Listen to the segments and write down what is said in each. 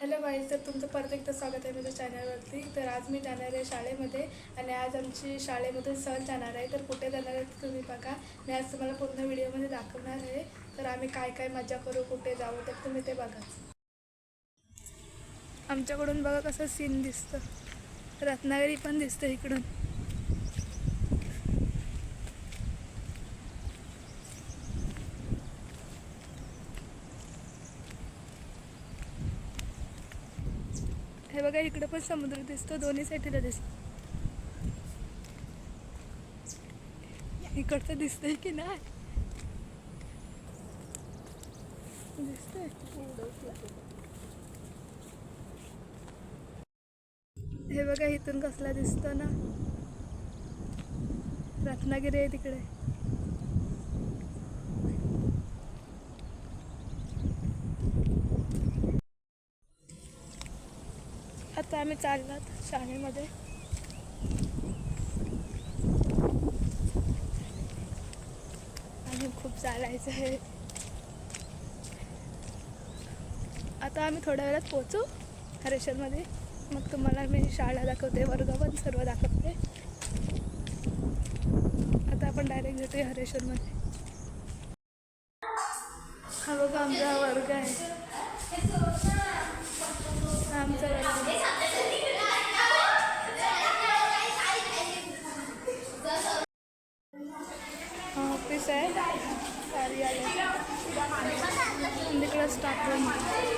Hello guys तर तुमचं परत एकदा स्वागत आहे माझ्या चॅनलवरती. तर आज मी जाणार आहे शाळेमध्ये आणि आज आमची शाळेमधून सहल जाणार आहे. तर कुठे जाणार आहे तुम्ही बघा. मी आज तुम्हाला पूर्ण व्हिडिओमध्ये दाखवणार आहे. तर आम्ही काय काय मजा करू कुठे जाऊ तर तुम्ही ते बघा. आमच्याकडून बघा कसं सीन दिसतं. रत्नागिरी पण दिसतं इकडून. हे बघा इकडे पण समुद्र दिसतो दोन्ही साईडला दिसतो. इकडचं दिसतंय की नाही? दिसतंय. हे बघा इथून कसला दिसतो ना? रत्नागिरी आहे तिकडे. आम्ही चाललात शाळेमध्ये. आणि खूप चालायचं आहे आता आम्ही थोड्या वेळात पोचू हरेशनमध्ये मग तुम्हाला मी शाळा दाखवते वर्ग पण सर्व दाखवते. आता आपण डायरेक्ट जातोय हरेश्वरमध्ये. हा बघा आमचा वर्ग आहे. आमचा वर्ग. Thank you.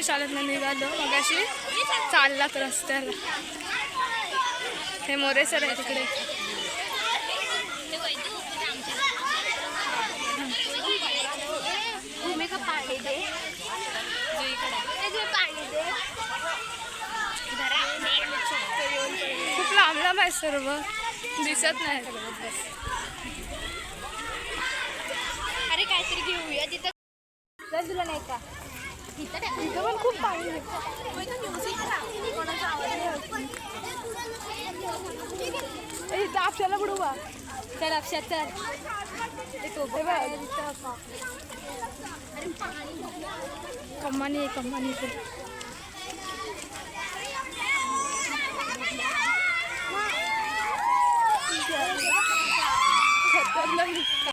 आम्ही शाळेतनं निघालो मगाशी चाललात रस्त्याला. हे मोरे सर आहे तिकडे. भूमिका पाणी दे त्याचे पाणी दे खूप लांब लांब आहे सर्व. दिसत नाही. अरे काहीतरी घेऊया तिथं तुला नाही का? इथं पण खूप पाणी इथं आपल्याला बुडवा चल अक्षर चल. कमानी आहे कमानी इथे. खतरनाक दिसतं.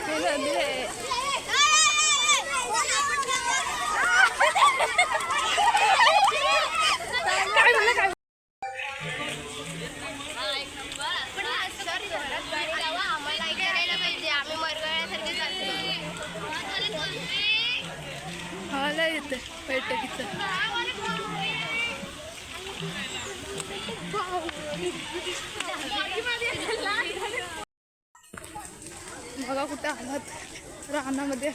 हे नदी आहे. काय झालं काय आम्हाला करायला पाहिजे आम्ही मरगळ्यासारखे चालतो हाला येते बैठकीचं बघा कुठे आलात. रानामध्ये.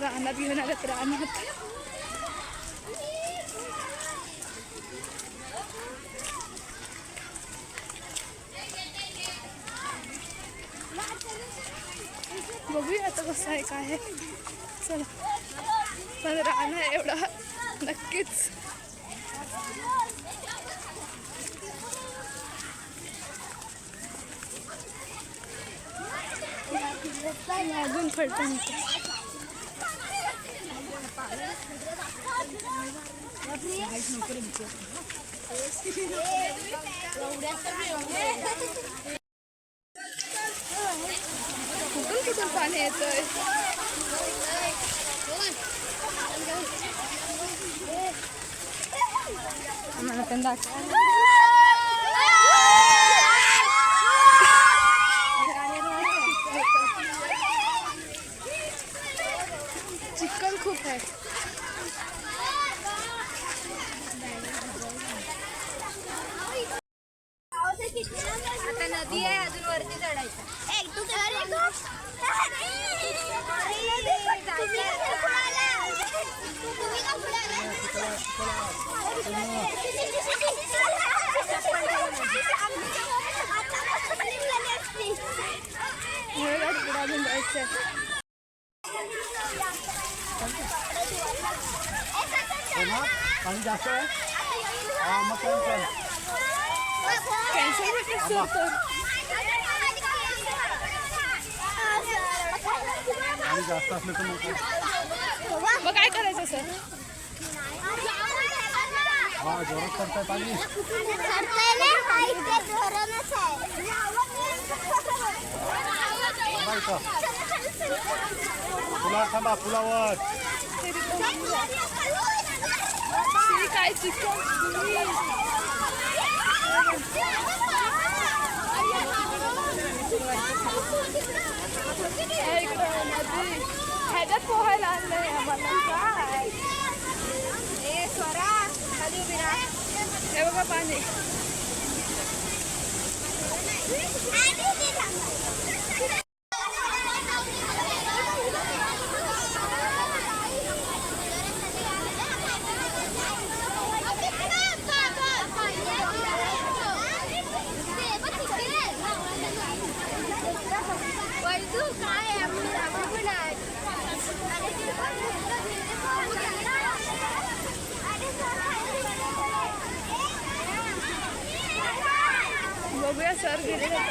रानात घेऊन आलात रानात. बघूया आता कसं आहे काय चला. पण राहणार एवढा. नक्कीच. अजून फलटण कुठून कुठून पाणी येतोय? आम्हाला पण दाखव. चिकन खूप आहे. आता नदी आहे अजून वरती चढायचं मला पुढे अजून जायचं आहे. पाणी जास्त आहे हा मग कॅन्सल कॅन्सल भेटलं सर तर पाणी जास्त असलं तर मग मग काय करायचं सर हा जोरात करताय पाणी थांबा इथं पुलावर थांबा पुलावर शी काय चिकन आहे इकडं नदी ह्याच्यात पोहायला आणलंय आम्हाला काय ए स्वरा खाली उभी राहा हे बघा पाणी. बघूया सर गेले का?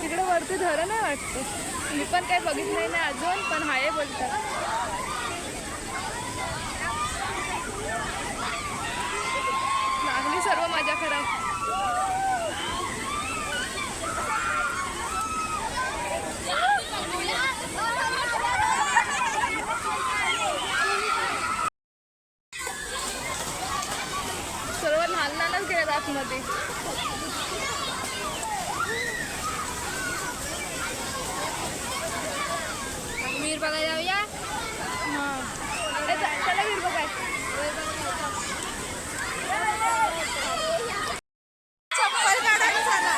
तिकडे वरती धरण आहे वाटतं. मी पण काही बघितलं नाही अजून पण हाय बोलतात. सर्व मजा खराब. सर्व लहान लहानच गेले आतमध्ये. वीर बघायला जाऊया? हां. चला वीर बघाय चप्पल काढायला सांगा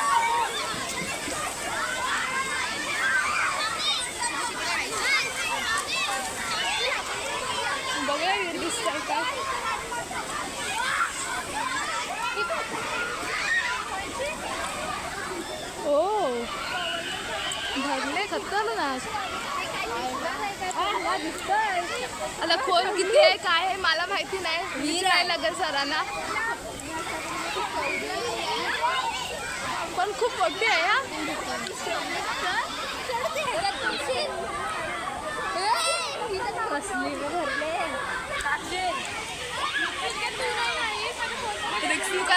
बघूया वीर दिसतंय का हो भरले खतरनाक आता खोल किती आहे काय आहे मला माहिती नाही. वीर आहे लगेच सरांना. पण खूप मोठी आहे हा.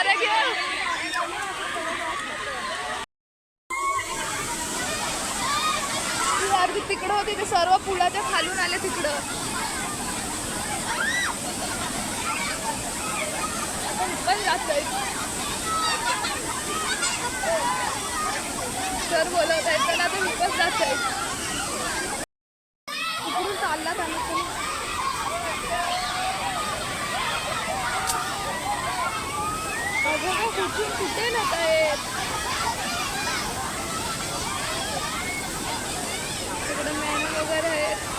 रिक्स करा तिकडं होती ते सर्व पुलाच्या खालून आले तिकडं. पण जात सर बोलवत आहेत पण आता मी जात आहे इकडून चाललात आम्ही पण अगं गं, कुठून कुठे नेत आहेत तिकडे मॅन वगैरे आहेत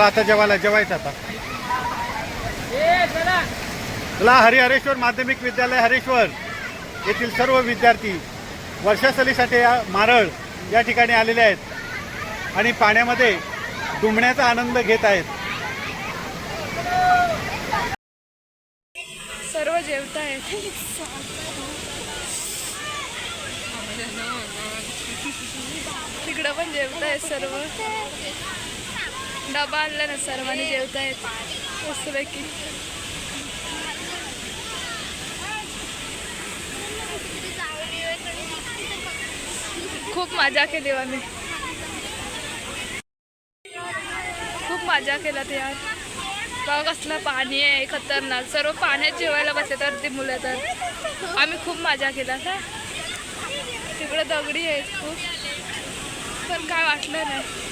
चला आता जेवायला जेवायचं आता. चला हरिहरेश्वर माध्यमिक विद्यालय हरेश्वर येथील सर्व विद्यार्थी वर्षासलीसाठी या मारळ या ठिकाणी आलेले आहेत आणि पाण्यामध्ये डुंबण्याचा आनंद घेत आहेत. सर्व जेवत तिकडं पण जेवताय सर्व. डबा आणला ना सर्वांनी जेवता येत. मस्तपैकी. खूप मजा केली आम्ही. खूप मजा केला ते यार. बघ कसलं पाणी आहे खतरनाक. सर्व पाण्यात जेवायला बसले तर ती मुलं तर. आम्ही खूप मजा केला का? तिकडे दगडी आहेत खूप. पण काय वाटलं नाही.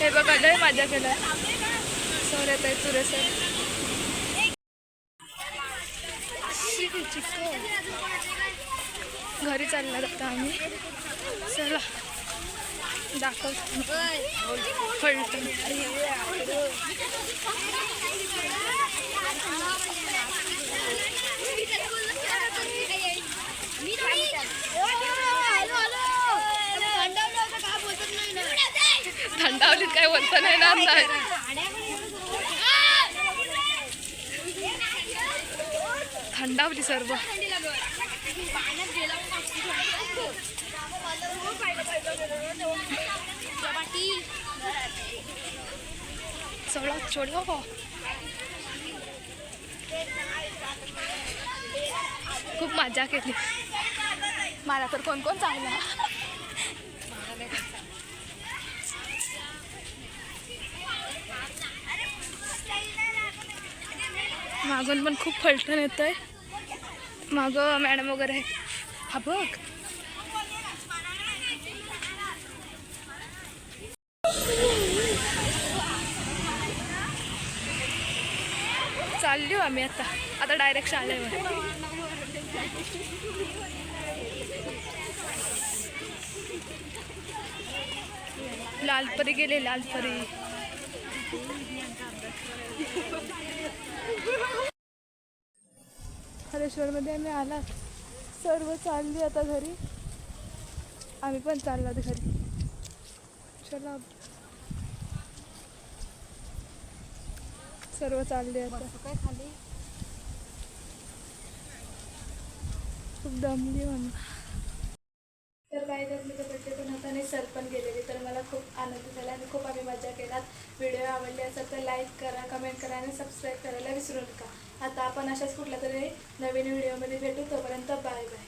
हे बघा लय मजा केलं सर येत आहे तुरे सर घरी चालणार आता आम्ही. चला दाखव. फलटण थंडावलीत काय बोलता नाही येणार नाही थंडावली सर्व. चला चढो खूप मजा केली. मला तर कोण कोण चांगला. मागून पण खूप फलटण येत आहे मागं मॅडम वगैरे आहे हा बघ. चाललो आम्ही आता. आता डायरेक्ट शाळेवर. लालपरी गेले लालपरी. हरेश्वरमध्ये आम्ही आला सर्व चालली आता घरी. आम्ही पण चाललो आता घरी. चला. सर्व चालले आता. खूप दमली म्हणून. त्यातले पण होता आणि सर पण गेलेले तर मला खूप आनंद झाला आणि खूप आम्ही मजा केलात. व्हिडिओ आवडले असेल तर लाईक करा कमेंट करा आणि सबस्क्राईब करायला विसरू नका. आता आपण अशाच कुठल्या तरी नवीन व्हिडिओमध्ये भेटू तोपर्यंत बाय बाय